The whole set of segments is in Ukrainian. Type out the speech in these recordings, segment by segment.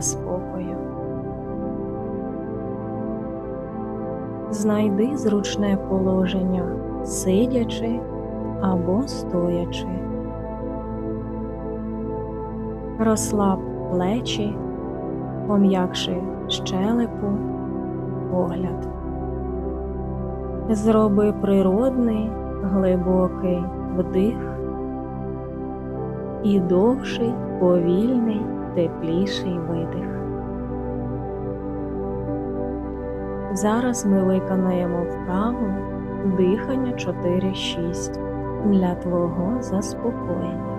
спокою. Знайди зручне положення, сидячи або стоячи. Розслаб плечі, пом'якши щелепу, погляд. Зроби природний глибокий вдих і довший, повільний, тепліший видих. Зараз ми виконаємо вправу дихання 4-6 для твого заспокоєння.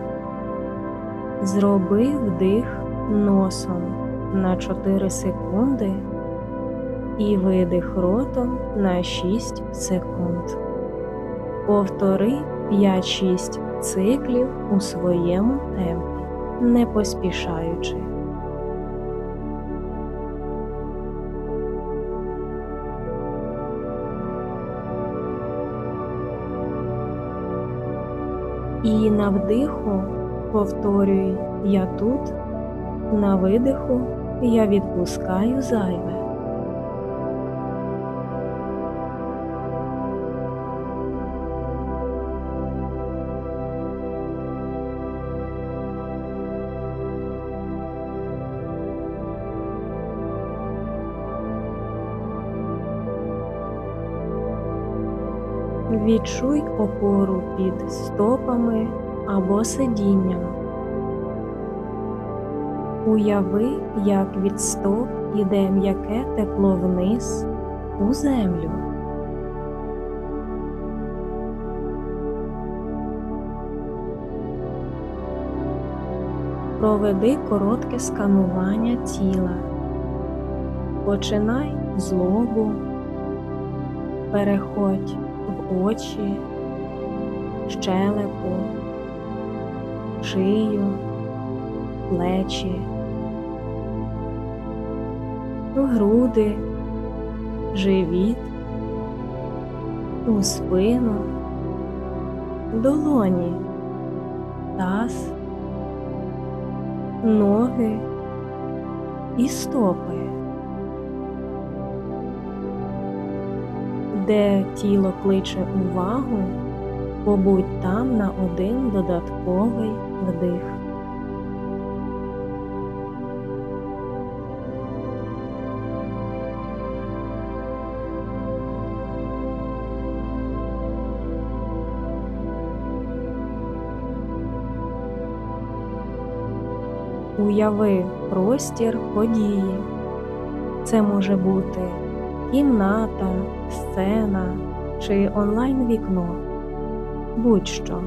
Зроби вдих носом на 4 секунди і видих ротом на 6 секунд. Повтори 5-6 циклів у своєму темпі, не поспішаючи. І на вдиху повторюй я тут, на видиху я відпускаю зайве. Відчуй опору під стопами або сидінням. Уяви, як від стоп іде м'яке тепло вниз у землю. Проведи коротке сканування тіла. Починай з лобу, переходь в очі, щелепу, шию, плечі, груди, живіт, у спину, долоні, таз, ноги і стопи. Де тіло кличе увагу, побудь там на один додатковий вдих. Уяви простір події. Це може бути кімната, сцена чи онлайн вікно. Будь-що.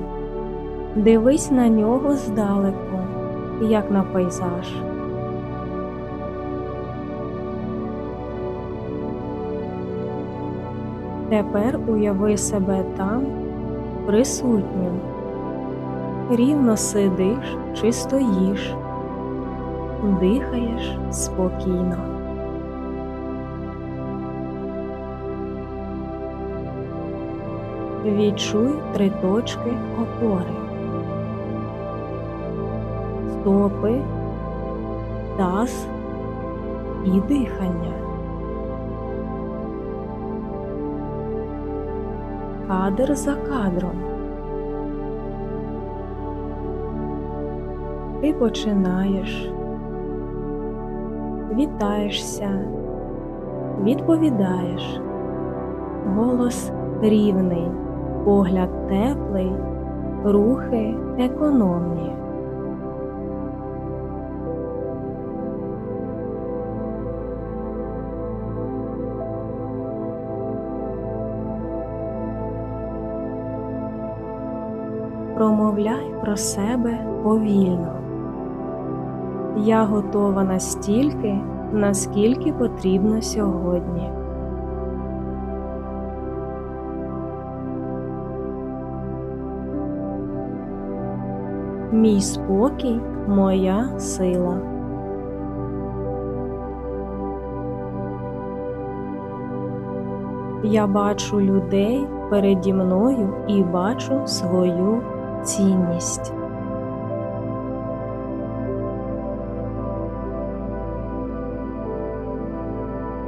Дивись на нього здалеку, як на пейзаж. Тепер уяви себе там присутнім. Рівно сидиш чи стоїш, дихаєш спокійно. Відчуй три точки опори, стопи, таз і дихання. Кадр за кадром. Ти починаєш, вітаєшся, відповідаєш, голос рівний погляд теплий, рухи економні. Промовляй про себе повільно. Я готова настільки, наскільки потрібно сьогодні. Мій спокій моя сила. Я бачу людей переді мною і бачу свою цінність.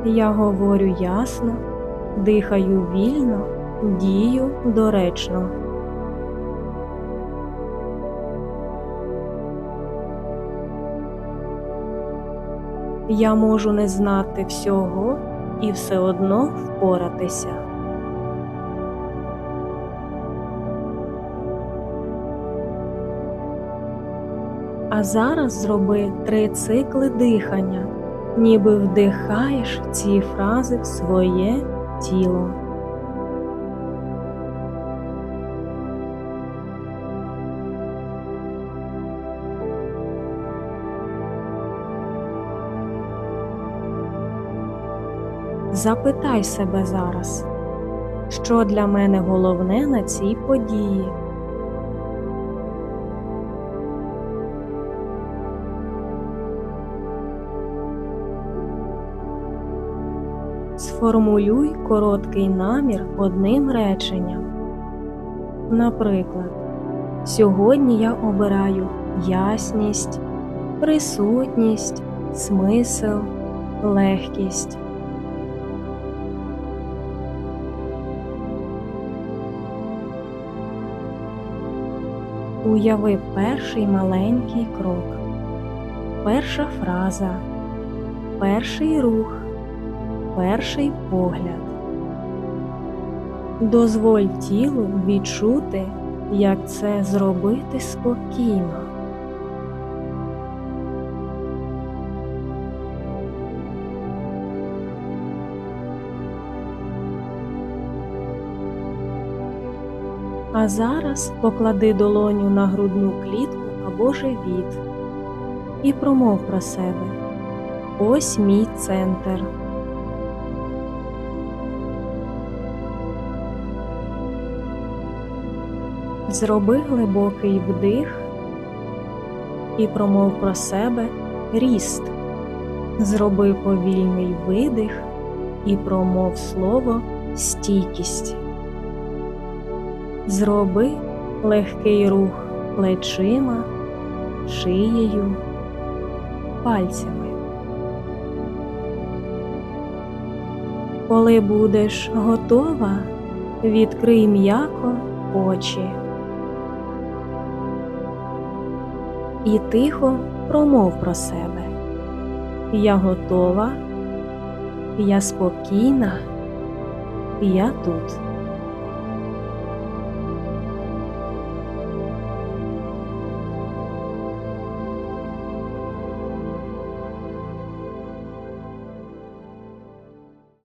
Я говорю ясно, дихаю вільно, дію доречно. Я можу не знати всього і все одно впоратися. А зараз зроби три цикли дихання, ніби вдихаєш ці фрази в своє тіло. Запитай себе зараз, що для мене головне на цій події. Сформулюй короткий намір одним реченням. Наприклад, сьогодні я обираю ясність, присутність, смисл, легкість. Уяви перший маленький крок, перша фраза, перший рух, перший погляд. Дозволь тілу відчути, як це зробити спокійно. А зараз поклади долоню на грудну клітку або живіт і промов про себе. Ось мій центр. Зроби глибокий вдих і промов про себе ріст. Зроби повільний видих і промов слово стійкість. Зроби легкий рух плечима, шиєю, пальцями. Коли будеш готова, відкрий м'яко очі і тихо промов про себе. Я готова, я спокійна, я тут.